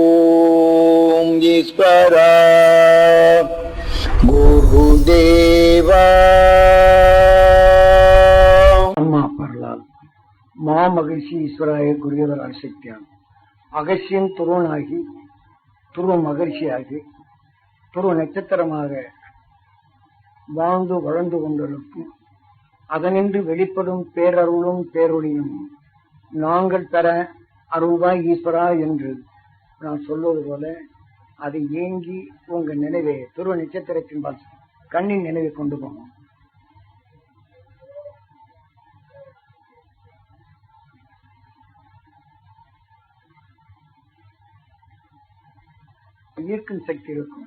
ஓம் ஈஸ்வரா குருதேவா அம்மா பரலால் மா மகிழ்ச்சி ஈஸ்வராய குருதேவர் அரிசக்தியான் அகசியன் துருவனாகி துருவ மகிழ்ச்சியாகி துருவ நட்சத்திரமாக வாழ்ந்து வளர்ந்து கொண்டிருக்கும் அதனின்று வெளிப்படும் பேரருளும் பேரொழியும் நாங்கள் பெற அருள்வாய் ஈஸ்வரா என்று நான் சொல்வது போல அதை ஏங்கி உங்க நினைவை துருவ நட்சத்திரத்தின் பால் கண்ணின் நினைவை கொண்டு போகும் ஈர்க்கும் சக்தி இருக்கும்.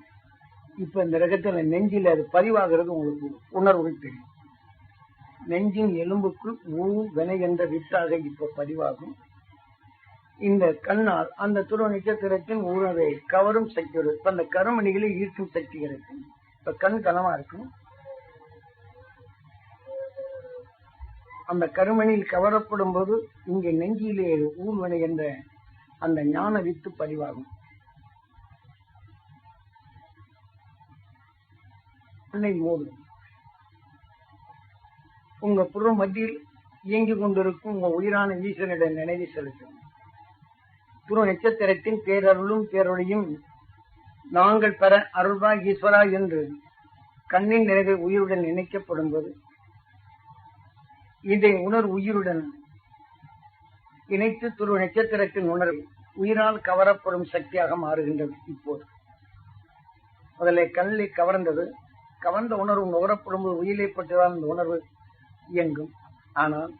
இப்ப இந்த ரகத்துல நெஞ்சில அது பதிவாகிறது உங்களுக்கு உணர்வுகள் தெரியும். நெஞ்சின் எலும்புக்குள் ஊ வினை என்ற வித்தாக இப்ப பதிவாகும். இந்த கண்ணால் அந்த துருவ நட்சத்திரத்தின் உணவை கவரும் சக்தி இப்ப அந்த கருமணிகளை ஈர்க்கும் சக்தி இருக்கும் இப்ப கண் கனமா இருக்கும். அந்த கருமணியில் கவரப்படும் போது இங்க நெஞ்சிலே ஊழ்வினை என்ற அந்த ஞான வித்து பதிவாகும். கண்ணை மூடும் உங்க புற மத்தியில் இயங்கிக் கொண்டிருக்கும் உங்க உயிரான ஈசனிடம் நினைவு செலுத்தும். துரு நட்சத்திரத்தின் பேரருளும் பேரொழியும் நாங்கள் பெற அருள்வா ஈஸ்வரா என்று கண்ணின் நிறைவை உயிருடன் நினைக்கப்படும் போது இதை உணர் உயிருடன் இணைத்து துருவ நட்சத்திரத்தின் உணர்வு உயிரால் கவரப்படும் சக்தியாக மாறுகின்றது இப்போது. முதல்ல கண்ணில் கவர்ந்தது. கவர்ந்த உணர்வு நுகரப்படும் போது உயிரை பற்றிதான் அந்த உணர்வு இயங்கும். ஆனால்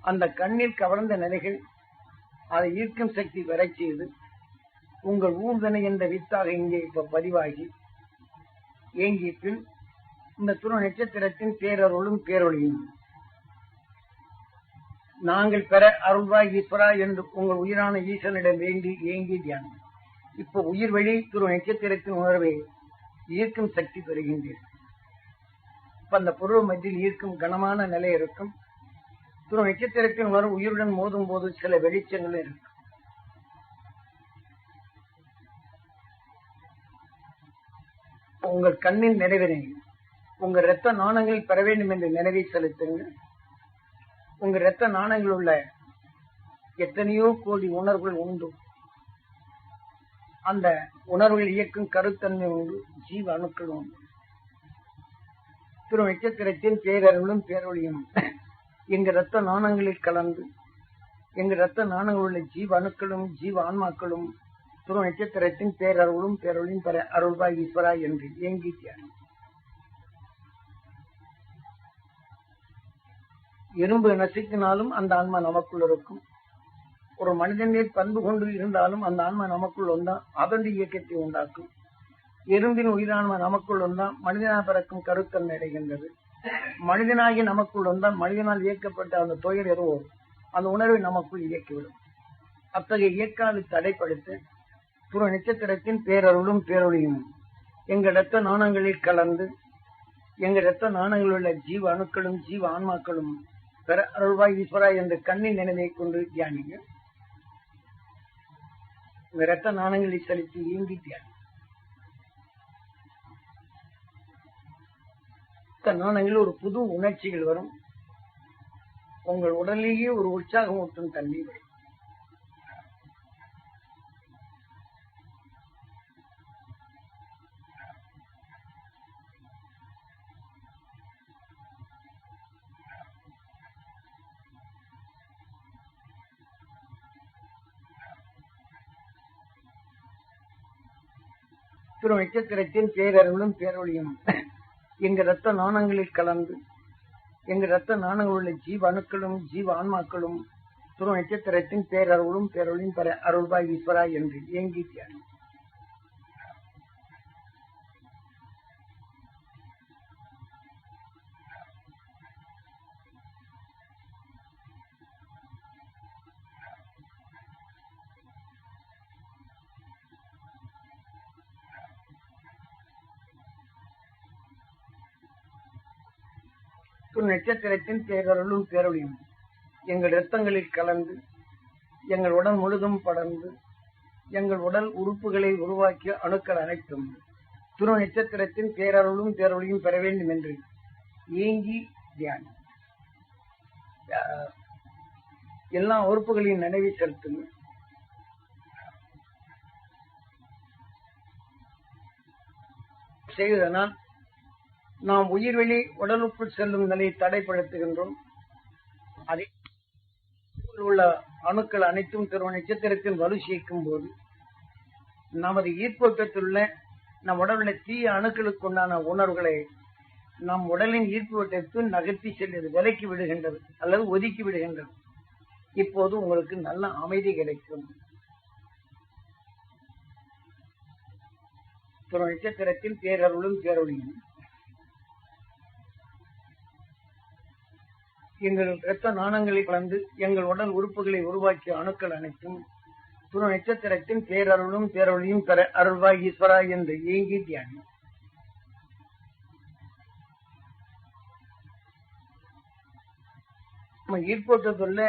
அந்த கண்ணில் கவர்ந்த நிலைகள் அதை ஈர்க்கும் சக்தி வரச் செய்து உங்கள் ஊர்தனை என்ற வித்தாக இங்கே இப்ப பதிவாகி இயங்கிய பின் இந்த துரு நட்சத்திரத்தின் பேரருளும் பேரொழியும். நாங்கள் பெற அருள்வாய் ஈஸ்வரா என்று உங்கள் உயிரான ஈசனிடம் வேண்டி ஏங்கி தியானம். இப்போ உயிர் வழி துரு நட்சத்திரத்தின் உணர்வை ஈர்க்கும் சக்தி பெறுகின்றீர்கள். இப்ப அந்த பொருள் மத்தியில் ஈர்க்கும் கனமான நிலை இருக்கும். துரு நட்சத்திரத்தின் உணர்வு உயிருடன் மோதும் போது சில வெளிச்சங்களும் இருக்கும். உங்கள் கண்ணின் நினைவினை உங்க இரத்த நாணங்களில் பெற வேண்டும் என்று நினைவை செலுத்துங்கள். உங்க இரத்த நாணங்கள் உள்ள எத்தனையோ கோடி உணர்வுகள் உண்டு. அந்த உணர்வுகள் இயக்கும் கருத்தன்மை உண்டு ஜீவ அணுக்கள் உண்டு. திரு நட்சத்திரத்தின் பேரருளும் பேரொழியும். எங்க ரத்த நாணங்களில் கலந்து எங்க ரத்த நாணங்கள் உள்ள ஜீவ அணுக்களும் ஜீவ ஆன்மாக்களும் திரு நட்சத்திரத்தின் பேரருளும் பேரொழியும் பெற அருள்வாய் ஈஸ்வரா என்று ஏங்கி தியானம் எறும்பு நசுக்கினாலும் அந்த ஆன்மா நமக்குள் இருக்கும். ஒரு மனிதனே பண்பு கொண்டு இருந்தாலும் அந்த ஆன்மா நமக்குள் வந்தா அதனுடைய இயக்கத்தை உண்டாக்கும். எறும்பின் உயிரான நமக்குள் வந்தால் மனிதனாக பிறக்கும் கருத்தன்மை அடைகின்றது மனிதனாகி நமக்குள் வந்தால் மனிதனால் இயக்கப்பட்ட அந்த துயர் எதுவோ அந்த உணர்வை நமக்குள் இயக்கிவிடும். அத்தகைய இயக்காது தடைப்படுத்த புற நட்சத்திரத்தின் பேரருளும் பேரொழியும் எங்க இரத்த நாணங்களில் கலந்து எங்கள் இரத்த நாணங்களில் உள்ள ஜீவ அணுக்களும் ஜீவ ஆன்மாக்களும் பெற அருள்வாய் ஈஸ்வராய் என்ற கண்ணின் நினைவை கொண்டு தியானிங்க இரத்த நாணங்களை செலுத்தி இயங்கி தியானி நாணங்களில் ஒரு புது உணர்ச்சிகள் வரும். உங்கள் உடலிலேயே ஒரு உற்சாகம் ஊட்டும் தன்மை வரும். திரு நட்சத்திரத்தின் பேரருளும் பேரொழியும். எங்க ரத்த நாணங்களில் கலந்து எங்க ரத்த நாணங்கள் உள்ள ஜீவ அணுக்களும் ஜீவ ஆன்மாக்களும் துரு நட்சத்திரத்தின் பேரருளும் பேரொழியும் அருள்பாய் ஈஸ்வரா என்று ஏங்கி தியானம் ஒரு நட்சத்திரத்தின் பேரருளும் பேரொழியும். எங்கள் இரத்தங்களில் கலந்து எங்கள் உடல் முழுதும் படர்ந்து எங்கள் உடல் உறுப்புகளை உருவாக்கிய அணுக்கள் அனைத்தும் துரு நட்சத்திரத்தின் பேரருளும் பேரொழியும் பெற வேண்டும் என்று ஏங்கி தியானம் எல்லா உறுப்புகளையும் நினைவு செலுத்துங்க செய்வதனால் நாம் உயிர்வெளி உடலுக்குள் செல்லும் நிலையை தடைப்படுத்துகின்றோம். அதை உள்ள அணுக்கள் அனைத்தும் திரு நட்சத்திரத்தில் வலு சேர்க்கும் போது நமது ஈர்ப்போட்டத்திலுள்ள நம் உடலில் தீய அணுக்களுக்கு உண்டான உணர்வுகளை நம் உடலின் ஈர்ப்பு வட்டத்தில் நகர்த்தி செல்வது விலக்கி விடுகின்றது அல்லது ஒதுக்கி விடுகின்றது. இப்போது உங்களுக்கு நல்ல அமைதி கிடைக்கும். திரு நட்சத்திரத்தில் பேரருளும் பேரொழியும் எங்கள் இரத்த நாணங்களை கலந்து எங்கள் உடல் உறுப்புகளை உருவாக்கிய அணுக்கள் அனைத்தும் துரு நட்சத்திரத்தின் பேரருளும் பேரொழியும் பெற அருள்வாய் ஈஸ்வரா என்று ஏங்கி தியானி நம்ம ஈர்ப்போட்டத்துள்ள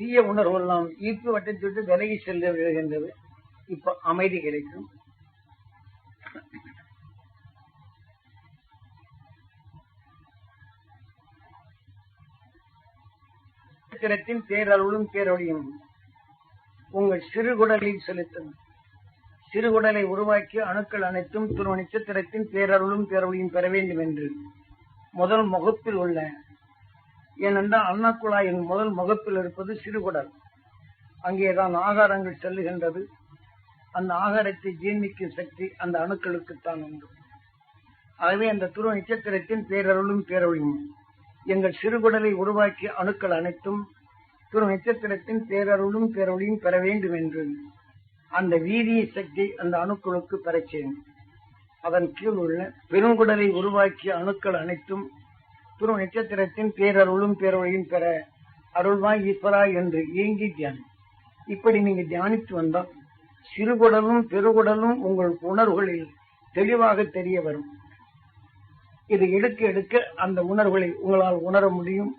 தீய உணர்வு எல்லாம் ஈர்ப்பு வட்டத்தை விட்டு விலகி செல்ல விழுகின்றது. இப்ப அமைதி கிடைக்கும். நட்சத்திரத்தின் பேரருளும் பேரொழியும். உங்கள் சிறுகுடலில் செலுத்தும். சிறுகுடலை உருவாக்கி அணுக்கள் அனைத்தும் துருவ நட்சத்திரத்தின் பேரருளும் பேரொழியும் பெற வேண்டும் என்று முதல் முகப்பில் உள்ள ஏனென்றால் அன்னக்குழாயின் முதல் முகப்பில் இருப்பது சிறுகுடல். அங்கேதான் ஆகாரங்கள் செல்லுகின்றது. அந்த ஆகாரத்தை ஜீர்ணிக்கும் சக்தி அந்த அணுக்களுக்குத்தான் உண்டு. ஆகவே அந்த துருவ நட்சத்திரத்தின் பேரருளும் பேரொழியும். எங்கள் சிறுகுடலை உருவாக்கிய அணுக்கள் அனைத்தும் திரு நட்சத்திரத்தின் பேரருளும் பேரொழியும் பெற வேண்டும் என்று அந்த வீரிய சக்தி அந்த அணுக்களுக்கு பெறச்சேன் செய்யும் அதன் கீழ் உள்ள பெருங்குடலை உருவாக்கிய அணுக்கள் அனைத்தும் துரு நட்சத்திரத்தின் பேரருளும் பேரொழியும் பெற அருள்வாய் ஈஸ்வரா என்று ஏங்கி தியானம் இப்படி நீங்க தியானித்து வந்தால் சிறுகுடலும் பெருகுடலும் உங்கள் உணர்வுகளில் தெளிவாக தெரிய வரும். இது எடுக்க எடுக்க அந்த உணர்வுகளை உங்களால் உணர முடியும்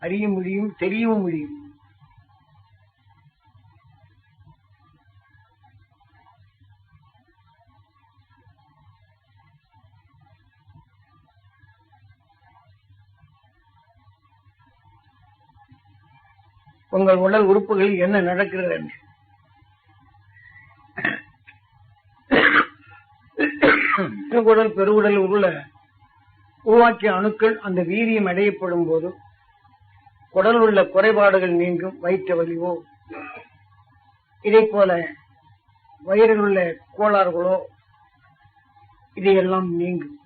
அறிய முடியும் தெரியவும் முடியும். உங்கள் உடல் உறுப்புகளில் என்ன நடக்கிறது என்று. குடல் பெருவுடல் உள்ள உருவாக்கிய அணுக்கள் அந்த வீரியம் அடையப்படும் போது உடல் உள்ள குறைபாடுகள் நீங்கும். வயிற்று வலிவோ இதே போல வயிறில் உள்ள கோளாறுகளோ இதையெல்லாம் நீங்கும்.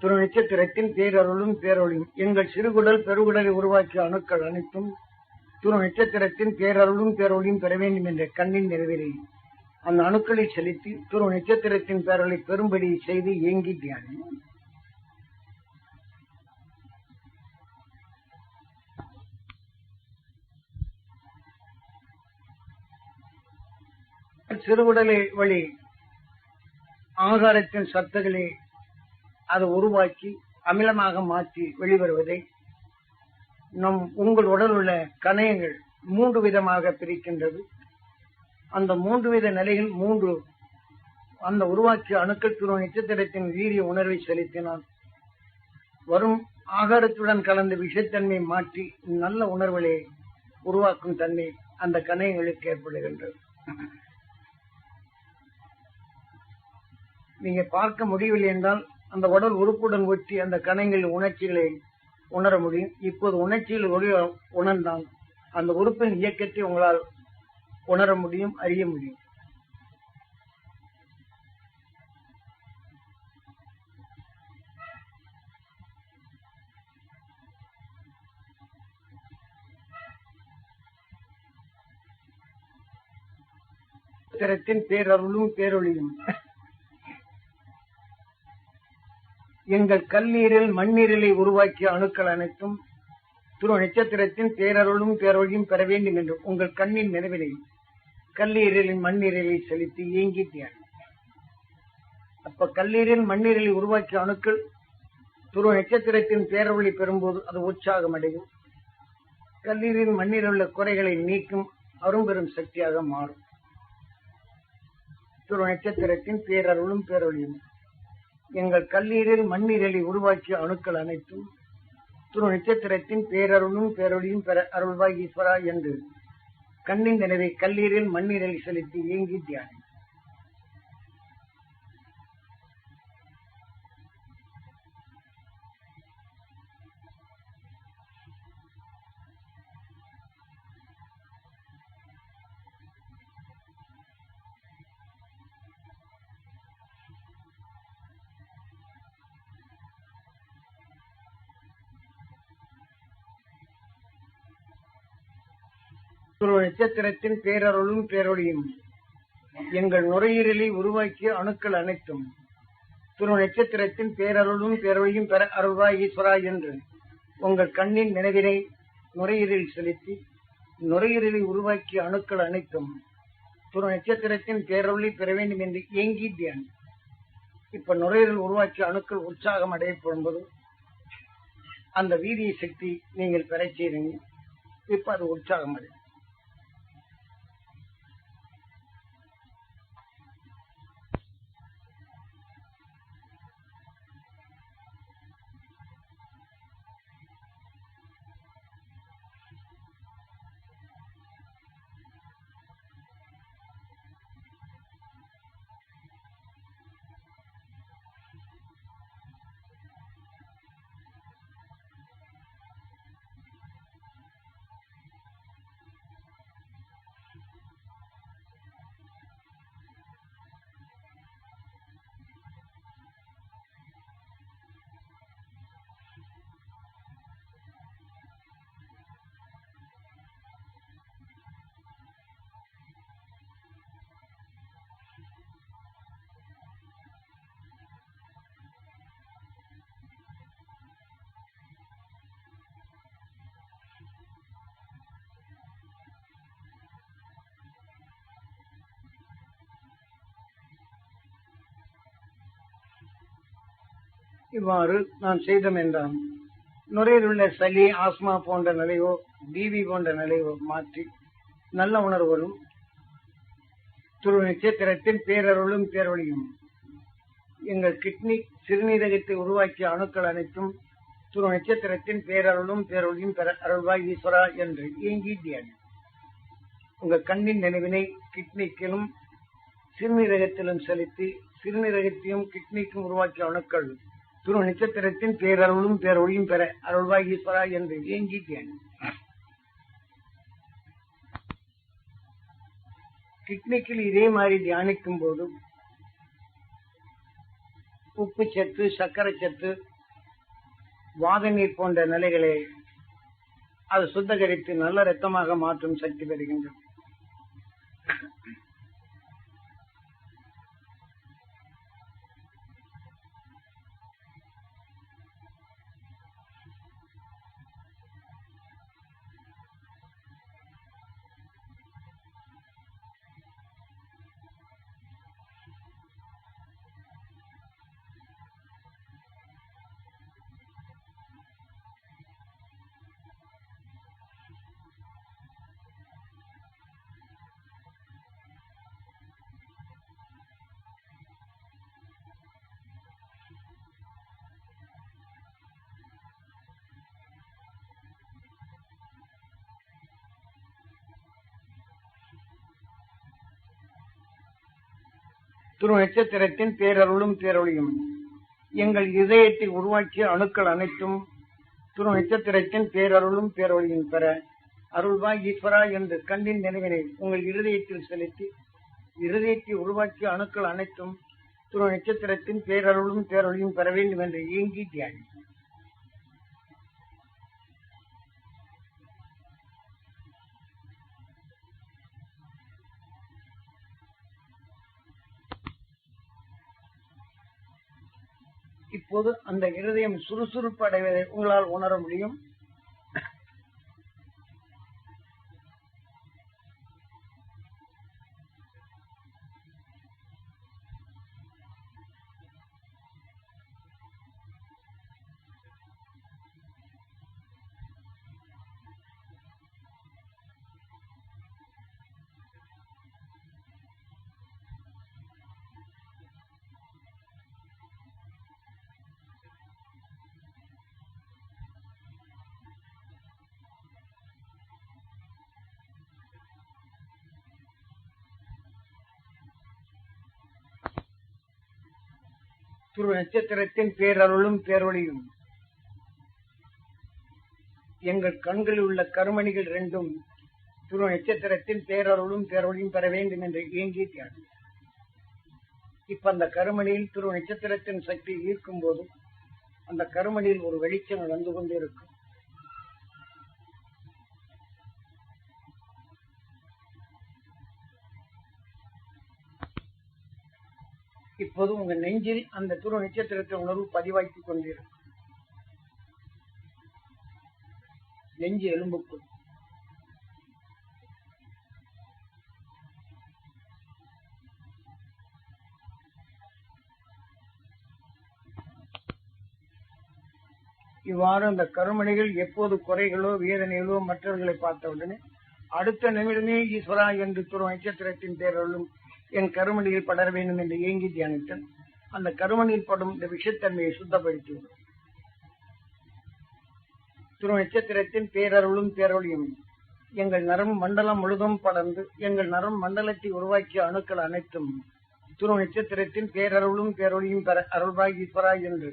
துரு நட்சத்திரத்தின் பேரருளும் பேரொழியும் எங்கள் சிறுகுடல் பெருகுடலை உருவாக்கிய அணுக்கள் அனைத்தும் துரு நட்சத்திரத்தின் பேரருளும் பேரொழியும் பெற வேண்டும் என்ற கண்ணின் நிறைவேறி அந்த அணுக்களை செலுத்தி திரு நட்சத்திரத்தின் பேரலை பெரும்படி செய்து இயங்கி தியானி சிறுகுடலை வழி ஆகாரத்தின் சத்துக்களை அதை உருவாக்கி அமிலமாக மாற்றி வெளிவருவதை நம் உங்கள் உடல் உள்ள கணையங்கள் மூன்று விதமாக பிரிக்கின்றது. அந்த மூன்று வித நிலையில் மூன்று. அந்த உருவாக்கிய அணுக்கள் துருவ நட்சத்திரத்தின் வீரிய உணர்வை செலுத்தினால் வரும் ஆகாரத்துடன் கலந்த விஷத்தன்மை மாற்றி நல்ல உணர்வுகளை உருவாக்கும் தன்மை அந்த கணையங்களுக்கு ஏற்படுகின்றது. நீங்க பார்க்க முடியவில்லை என்றால் அந்த உடல் உறுப்புடன் ஒட்டி அந்த கணைகளின் உணர்ச்சிகளை உணர முடியும். இப்போது உணர்ச்சியில் ஒளி உணர்ந்தால் அந்த உறுப்பின் இயக்கத்தை உங்களால் உணர முடியும் அறிய முடியும். திறத்தின் பேரருளும் பேரொழியும் எங்கள் கல்லீரில் மண்ணீரலை உருவாக்கிய அணுக்கள் அனைத்தும் துரு நட்சத்திரத்தின் பேரருளும் பேரொழியும் பெற வேண்டும் என்று உங்கள் கண்ணின் நினைவிலையும் கல்லீரலின் மண்ணீரலை செலுத்தி இயங்கி அப்ப கல்லீரில் மண்ணீரலை உருவாக்கிய அணுக்கள் துரு நட்சத்திரத்தின் பேரவழி பெறும்போது அது உற்சாகம் அடையும். கல்லீரின் மண்ணில் உள்ள குறைகளை நீக்கும் அரும்பெரும் சக்தியாக மாறும். துரு நட்சத்திரத்தின் பேரருளும் பேரொழியும். எங்கள் கல்லீரில் மண்ணீரலை உருவாக்கிய அணுக்கள் அனைத்தும் துரு நட்சத்திரத்தின் பேரருளும் பேரொழியும் பெற அருள்வாய் ஈஸ்வரா என்று கண்ணின் நினைவை கல்லீரில் மண்ணீரலை செலுத்தி ஏங்கி தியானம். நட்சத்திரத்தின் பேரருளும் பேரொழியும் எங்கள் நுரையீரலை உருவாக்கிய அணுக்கள் அனைத்தும். துருவ நட்சத்திரத்தின் பேரருளும் பேரொழியும் பெற அருள்வாய் ஈஸ்வரா என்று உங்கள் கண்ணின் நினைவினை நுரையீரலில் செலுத்தி நுரையீரலை உருவாக்கிய அணுக்கள் அனைத்தும் துருவ நட்சத்திரத்தின் பேரொழி பெற வேண்டும் என்று ஏங்கி தியான் இப்ப நுரையீரல் உருவாக்கிய அணுக்கள் உற்சாகம் அடையப்படும்போது அந்த வீரிய சக்தி நீங்கள் பெறச் செய்றீங்க இப்ப அது உற்சாகம் அடையும். இவ்வாறு நான் செய்தோம் என்றான். நுரையில் உள்ள சளி ஆஸ்மா போன்ற நிலையோ டிவி போன்ற நிலையோ மாற்றி நல்ல உணர்வுகளும் துரு நட்சத்திரத்தின் பேரருளும் பேரொழியும். எங்கள் கிட்னி சிறுநீரகத்தை உருவாக்கிய அணுக்கள் அனைத்தும் துரு நட்சத்திரத்தின் பேரருளும் பேரொழியும் பெற அருள்வாய் ஈஸ்வரா என்று ஏங்கி உங்கள் கண்ணின் நினைவினை கிட்னிக்கிலும் சிறுநீரகத்திலும் செலுத்தி சிறுநீரகத்தையும் கிட்னிக்கும் உருவாக்கிய அணுக்கள் துரு நட்சத்திரத்தின் பேரருளும் பேரொழியும் பெற அருள்வாய் ஈஸ்வரா என்று ஏங்கி கிட்னிக்கில் இதே மாதிரி தியானிக்கும் போது உப்பு சத்து சர்க்கரை சத்து வாத நீர் போன்ற நிலைகளை அது சுத்தகரித்து நல்ல ரத்தமாக மாற்றும் சக்தி பெறுகின்றது. துரு நட்சத்திரத்தின் பேரருளும் பேரொழியும் எங்கள் இதயத்தை உருவாக்கிய அணுக்கள் அனைத்தும் துரு நட்சத்திரத்தின் பேரருளும் பேரொழியும் பெற அருள்வா ஈஸ்வரா என்று கண்ணின் நினைவினை உங்கள் இருதயத்தில் செலுத்தி இருதயத்தை உருவாக்கிய அணுக்கள் அனைத்தும் துரு நட்சத்திரத்தின் பேரருளும் பேரொழியும் பெற வேண்டும் என்று இயங்கி தியானி. அந்த இருதயம் சுறுசுறுப்பு அடைவதை உங்களால் உணர முடியும். துரு நட்சத்திரத்தின் பேரருளும் பேரொழியும் எங்கள் கண்களில் உள்ள கருமணிகள் ரெண்டும் துரு நட்சத்திரத்தின் பேரருளும் பேரொழியும் பெற வேண்டும் என்று ஏங்கி தியானம் இப்ப அந்த கருமணியில் துரு நட்சத்திரத்தின் சக்தி ஈர்க்கும் போது அந்த கருமணியில் ஒரு வெளிச்சம் நடந்து கொண்டிருக்கும். இப்போது உங்க நெஞ்சில் அந்த துரு நட்சத்திரத்தின் உணர்வு பதிவாக்கிக் கொண்டிருக்கும். நெஞ்சு எலும்புக்குள் இவ்வாறு அந்த கருமணிகள் எப்போது குறைகளோ வேதனைகளோ மற்றவர்களை பார்த்தவுடனே அடுத்த நிமிடமே ஈஸ்வரா என்று துரு நட்சத்திரத்தின் பேரருளும் என் கருமணியில் படர வேண்டும் என்று ஏங்கி தியானித்தல் அந்த கருமணியில் படும் இந்த விஷத்தன்மையை சுத்தப்படுத்திவிடும் துரு நட்சத்திரத்தின் பேரருளும் பேரொழியும் எங்கள் நரம் மண்டலம் முழுதும் படர்ந்து எங்கள் நரம் மண்டலத்தை உருவாக்கிய அணுக்கள் அனைத்தும் துரு நட்சத்திரத்தின் பேரருளும் பேரொழியும் பெற அருள்பாய் ஈஸ்வரா என்று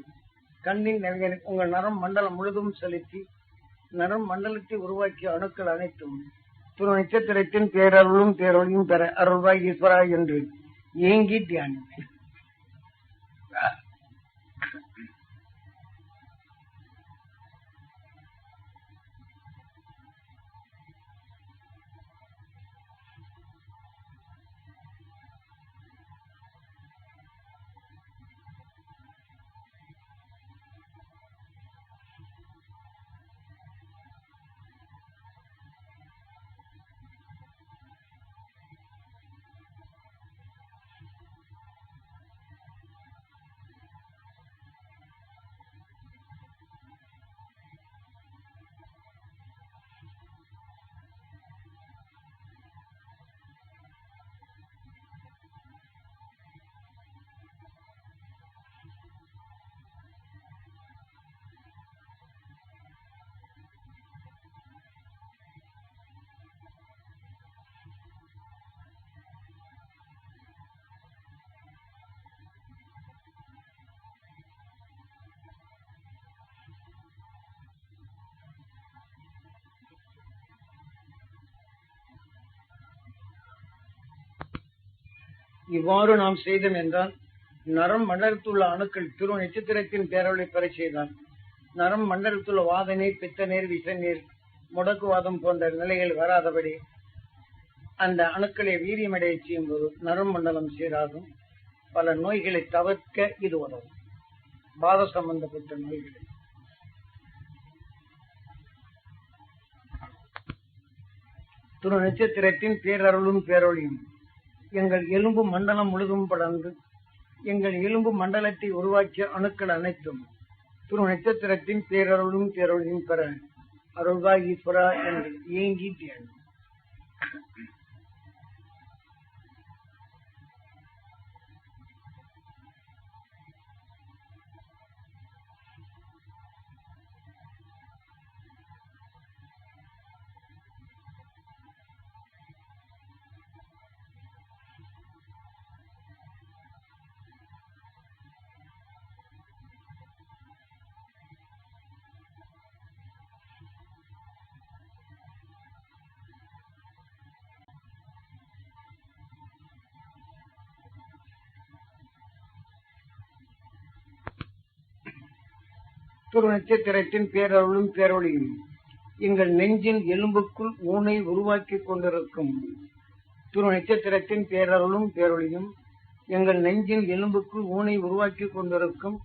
கண்ணின் நவியனை உங்கள் நரம் மண்டலம் முழுதும் செலுத்தி நரம் மண்டலத்தை உருவாக்கிய அணுக்கள் அனைத்தும் துணை நட்சத்திரத்தின் பேரருளும் பேரொழியும் பெற அருள்வாய் ஈஸ்வரா என்று ஏங்கி தியானிப்பேன் இவ்வாறு நாம் செய்தோம் என்றால் நரம் மண்டலத்துள்ள அணுக்கள் திரு நட்சத்திரத்தின் பேரவளை பெற செய்தான் நரம் மண்டலத்துள்ள வாதநீர் பித்தநீர் விஷநீர் முடக்குவாதம் போன்ற நிலைகள் வராதபடி அந்த அணுக்களை வீரியமடைய செய்யும் போது நரம் மண்டலம் சீராகும். பல நோய்களை தவிர்க்க இது உதவும். பாத சம்பந்தப்பட்ட நோய்களை. திரு நட்சத்திரத்தின் பேரருளும் பேரொழியும் எங்கள் எலும்பு மண்டலம் முழுதும் படர்ந்து எங்கள் எலும்பு மண்டலத்தை உருவாக்கிய அணுக்கள் அனைத்தும் துரு நட்சத்திரத்தின் பேரருளும் பேரொழியும் பெற அருள்வா ஈஸ்வரா என்று ஏங்கி தியானம் துரு நட்சத்திரத்தின் பேரருளும் பேரொழியும் எங்கள் நெஞ்சின் எலும்புக்குள் ஊனை உருவாக்கிக் கொண்டிருக்கும். துரு நட்சத்திரத்தின் பேரருளும் பேரொழியும் எங்கள் நெஞ்சின் எலும்புக்குள் ஊனை உருவாக்கிக் கொண்டிருக்கும்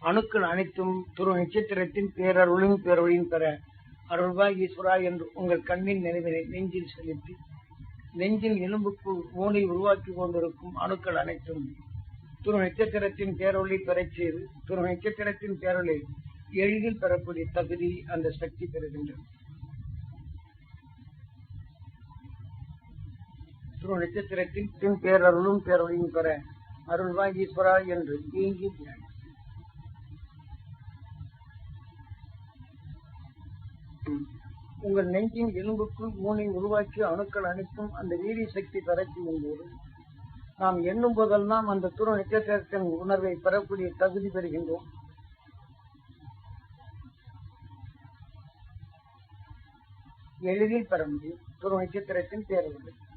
அணுக்கள் அனைத்தும் துரு நட்சத்திரத்தின் பேரருளும் பேரொழியும் பெற அருள்வா ஈஸ்வரா என்று உங்கள் கண்ணின் நினைவினை நெஞ்சில் செலுத்தி நெஞ்சின் எலும்புக்குள் ஊனை உருவாக்கிக் கொண்டிருக்கும் அணுக்கள் அனைத்தும் துரு நட்சத்திரத்தின் பேரொளி பெறச் செய்து துரு நட்சத்திரத்தின் பேரொளி எளிதில் பெறக்கூடிய தகுதி அந்த சக்தி பெறுகின்றது. துரு நட்சத்திரத்தின் பின் பேரருளும் பேரொழியும் பெற அருள்வாய் ஈஸ்வரா என்று ஏங்கி உங்கள் நெஞ்சின் எலும்புக்குள் மூனை உருவாக்கி அணுக்கள் அனைத்தும் அந்த வீரிய சக்தி பெறச் செய்யும் போது நாம் எண்ணும் போதெல்லாம் அந்த துரு நட்சத்திரத்தின் உணர்வை பெறக்கூடிய தகுதி பெறுகின்றோம். எளிதில் பெற முடியும். ஒரு நட்சத்திரத்தின் பேரவர்கள்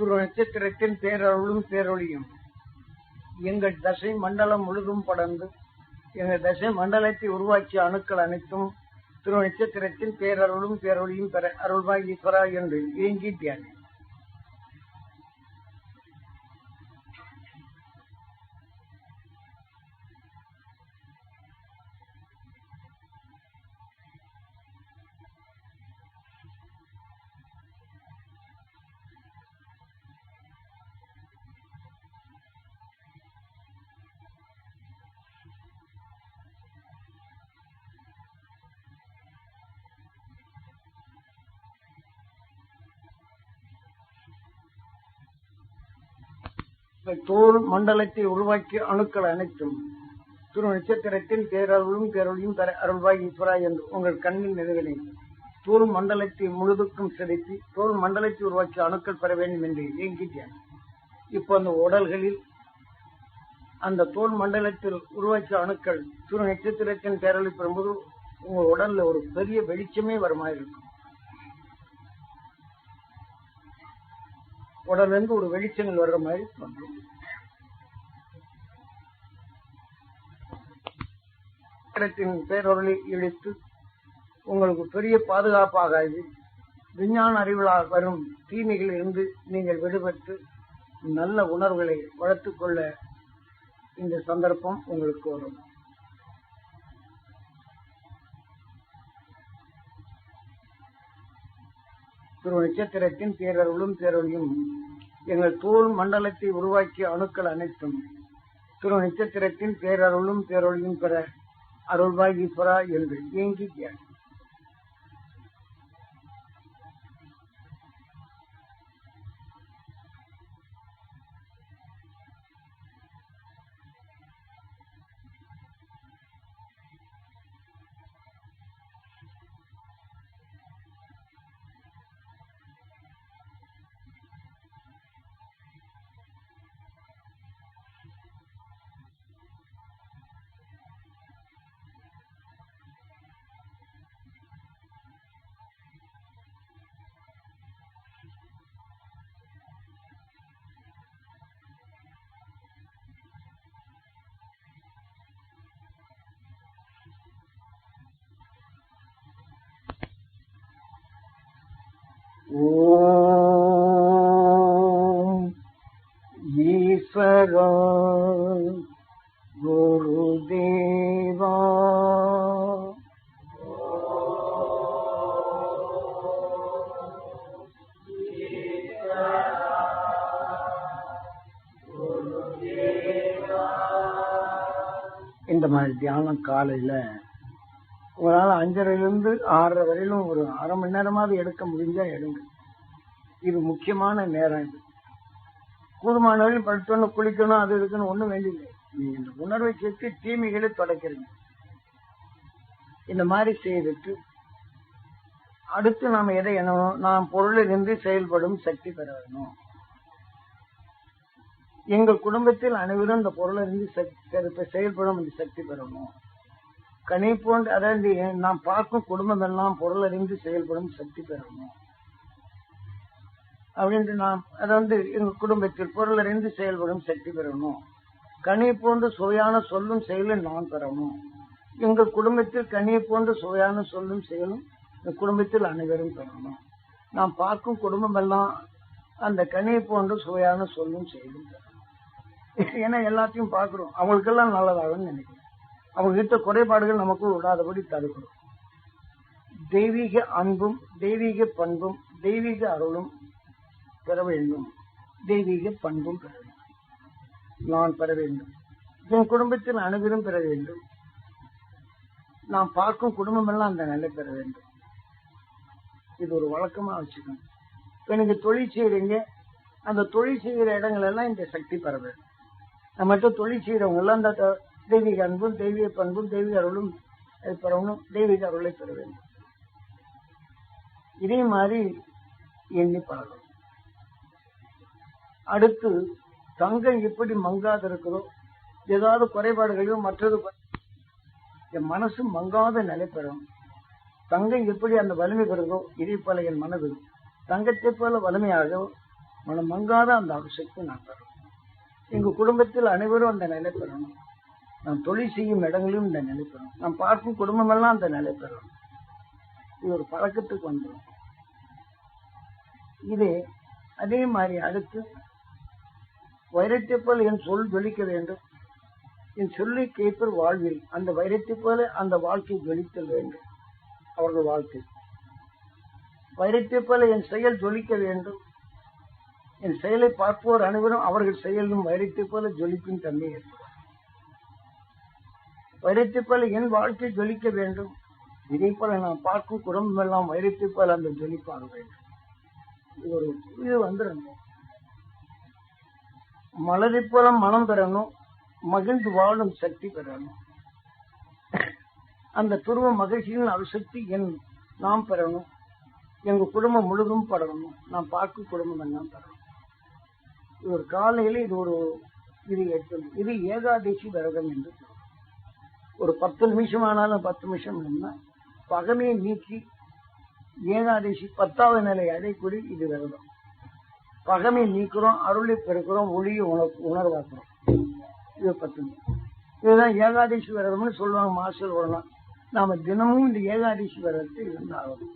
துரு நட்சத்திரத்தின் பேரருளும் பேரொழியும். எங்கள் தசை மண்டலம் முழுதும் படர்ந்து எங்கள் தசை மண்டலத்தை உருவாக்கிய அணுக்கள் அனைத்தும் திரு நட்சத்திரத்தின் பேரருளும் பேரொழியும் பெற அருள்வாய் ஈஸ்வரா என்று ஏங்கி தோல் மண்டலத்தை உருவாக்கிய அணுக்கள் அனைத்தும் திரு நட்சத்திரத்தின் பேரருளும் பேரொழியும் தர அருள்வாய் ஈஸ்வரா என்று உங்கள் கண்ணில் நிறைவேறேன் தோல் மண்டலத்தை முழுதுக்கும் செலுத்தி தோல் மண்டலத்தை உருவாக்கிய அணுக்கள் பெற வேண்டும் என்று இயங்கிட்டேன் இப்போ அந்த உடல்களில் அந்த தோல் மண்டலத்தில் உருவாக்கிய அணுக்கள் திரு நட்சத்திரத்தின் பேரொழி பெறும்போது உங்கள் உடல்ல ஒரு பெரிய வெளிச்சமே வருமா இருக்கும். உடல்ல ஒரு வெளிச்சங்கள் வர்ற மாதிரி தோன்றும். பேரொருளை இழுத்து உங்களுக்கு பெரிய பாதுகாப்பாக இது விஞ்ஞான அறிவிலால் வரும் தீமைகளில் இருந்து நீங்கள் விடுபட்டு நல்ல உணர்வுகளை வளர்த்துக் கொள்ள இந்த சந்தர்ப்பம் உங்களுக்கு வரும். திரு நட்சத்திரத்தின் பேரருளும் பேரொழியும் எங்கள் தோல் மண்டலத்தை உருவாக்கிய அணுக்கள் அனைத்தும் திரு நட்சத்திரத்தின் பேரருளும் பேரொழியும் பெற அருள்வாய் ஈஸ்வரா என்று ஏங்கி ஓம் ஈஸ்வரா குருதேவா இந்த மாதிரி தியானம் காலையில் உங்களால அஞ்சரைல இருந்து ஆறரை வரையிலும் ஒரு அரை மணி நேரமாவது எடுக்க முடிஞ்சா எடுங்க. இது முக்கியமான நேரம் இது. கூடுமான வரையும் படுத்தோன்னு குளிக்கணும் அது இருக்குன்னு ஒண்ணும் வேண்டியதில்லை. நீங்க இந்த உணர்வை சேர்த்து தீமைகளை தொடக்கிறீங்க. இந்த மாதிரி செய்துட்டு அடுத்து நாம் எதை எண்ணணும்? நாம் பொருளிலிருந்து செயல்படும் சக்தி பெற வேணும் எங்கள் குடும்பத்தில் அனைவரும் இந்த பொருளிலிருந்து சக்தி செயல்படும் இந்த சக்தி பெறணும். கனி போன்ற அதாவது நாம் பார்க்கும் குடும்பம் எல்லாம் பொருளறிந்து செயல்படும் சக்தி பெறணும் அப்படின்ட்டு நாம் அதாவது எங்க குடும்பத்தில் பொருளறிந்து செயல்படும் சக்தி பெறணும் கனி போன்ற சுவையான சொல்லும் செயலும் நான் பெறணும் எங்கள் குடும்பத்தில் கனி போன்ற சுவையான சொல்லும் செயலும் இந்த குடும்பத்தில் அனைவரும் பெறணும் நாம் பார்க்கும் குடும்பம் எல்லாம் அந்த கனி போன்ற சுவையான சொல்லும் செயலும் பெறணும் ஏன்னா எல்லாத்தையும் பார்க்கிறோம். அவங்களுக்கெல்லாம் நல்லதாகும்னு நினைக்கிறேன் அவங்க கிட்ட குறைபாடுகள் நமக்கு விடாதபடி தடுக்கணும் தெய்வீக அன்பும் தெய்வீக பண்பும் தெய்வீக அருளும் பெற வேண்டும். தெய்வீக பண்பும் பெற வேண்டும். நான் பெற வேண்டும். என் குடும்பத்தில் அனைவரும் பெற வேண்டும். நாம் பார்க்கும் குடும்பம் எல்லாம் அந்த நிலை பெற வேண்டும். இது ஒரு வழக்கமா வச்சுக்கணும். இப்ப நீங்க தொழில் செய்யறீங்க அந்த தொழில் செய்யற இடங்கள் எல்லாம் இந்த சக்தி பெற வேண்டும். நம்மகிட்ட தொழில் செய்யறவங்க எல்லாம் அந்த தெய்வீக அன்பும் தெய்வீக பண்பும் தெய்வீக அருளும் அது பெறணும் தெய்வீக அருளை பெற வேண்டும். இதே மாதிரி எண்ணி பழகணும். அடுத்து தங்கம் எப்படி மங்காது இருக்கிறதோ ஏதாவது குறைபாடுகளையோ மற்றது என் மனசு மங்காத நிலை பெறும் தங்கம் எப்படி அந்த வலிமை பெறுதோ இதே போல என் மனது தங்கத்தை போல வலிமையாக மனம் மங்காத அந்த அவசியத்தை நான் பெறும் எங்க குடும்பத்தில் அனைவரும் அந்த நிலை பெறணும். நாம் தொழில் செய்யும் இடங்களிலும் இந்த நிலை நாம் நான் பார்க்கும் குடும்பம் எல்லாம் அந்த நிலை இது ஒரு பழக்கத்துக்கு வந்துடும் இது அதே மாதிரி அடுத்து வைரத்தை போல் என் சொல் ஜொலிக்க வேண்டும். என் சொல்லை கேட்பர் வாழ்வில் அந்த வைரத்தை போல அந்த வாழ்க்கை ஜொலித்தல் வேண்டும். அவர்கள் வாழ்க்கை. வைரத்தை போல என் செயல் ஜொலிக்க வேண்டும். என் செயலை பார்ப்போர் அனைவரும் அவர்கள் செயலும் வைரத்தை போல ஜொலிக்கும் தன்மை ஏற்படும். வைரத்தை போல என் வாழ்க்கை ஜொலிக்க வேண்டும். இதை போல நான் பார்க்கும் குடும்பம் எல்லாம் வைரத்தை போல அந்த ஜொலிப்பாக வேண்டும். இது ஒரு இது வந்துடணும் மலரை போல மனம் பெறணும் மகிழ்ந்து வாழும் சக்தி பெறணும். அந்த துருவ மகிழ்ச்சியின் அவசக்தி என் நாம் பெறணும். எங்க குடும்பம் முழுதும் படணும். நான் பார்க்கும் குடும்பம் எல்லாம் பெறணும் இது ஒரு காலையில இது ஒரு இது எட்டு இது ஏகாதசி விரதம் என்று சொல்றோம். ஒரு பத்து நிமிஷம் ஆனாலும் பத்து நிமிஷம் இல்லைன்னா பகமையை நீக்கி ஏகாதசி பத்தாவது நிலை அடைக்குறி இது விரதம். பகமை நீக்கிறோம் அருளை பெருக்கிறோம் ஒளியை உணர் உணர்வாக்குறோம். இது பத்து இதுதான் ஏகாதசி விரதம்னு சொல்லுவாங்க மாசல் வரலாம் நாம தினமும் இந்த ஏகாதசி விரதத்தை இருந்தாகணும்.